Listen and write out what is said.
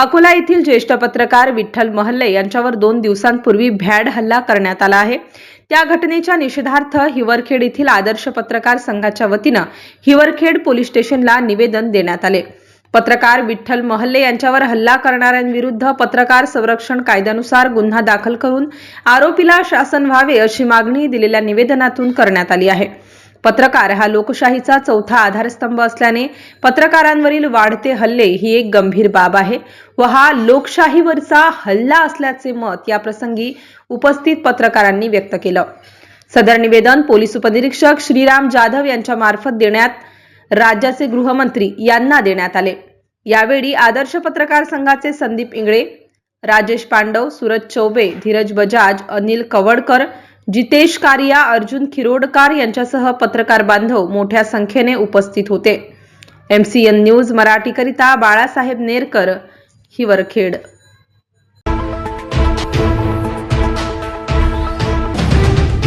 अकोला येथील ज्येष्ठ पत्रकार विठ्ठल महल्ले यांच्यावर दोन दिवसांपूर्वी भ्याड हल्ला करण्यात आला आहे. त्या घटनेच्या निषेधार्थ हिवरखेड येथील आदर्श पत्रकार संघाच्या वतीनं हिवरखेड पोलीस स्टेशनला निवेदन देण्यात आले. पत्रकार विठ्ठल महल्ले यांच्यावर हल्ला करणाऱ्यांविरुद्ध पत्रकार संरक्षण कायद्यानुसार गुन्हा दाखल करून आरोपीला शासन व्हावे अशी मागणी दिलेल्या निवेदनातून करण्यात आली आहे. पत्रकार हा लोकशाहीचा चौथा आधारस्तंभ असल्याने पत्रकारांवरील वाढते हल्ले ही एक गंभीर बाब आहे व हा लोकशाहीवरचा हल्ला असल्याचे मत या प्रसंगी उपस्थित पत्रकारांनी व्यक्त केलं. सदर निवेदन पोलीस उपनिरीक्षक श्रीराम जाधव यांच्या मार्फत देण्यात राज्याचे गृहमंत्री यांना देण्यात आले. यावेळी आदर्श पत्रकार संघाचे संदीप इंगळे राजेश पांडव सूरज चौबे धीरज बजाज अनिल कवडकर जितेश कारिया अर्जुन खिरोडकार यांच्यासह पत्रकार बांधव मोठ्या संख्येने उपस्थित होते. एम सी एन न्यूज मराठीकरिता बाळासाहेब नेरकर हिवरखेड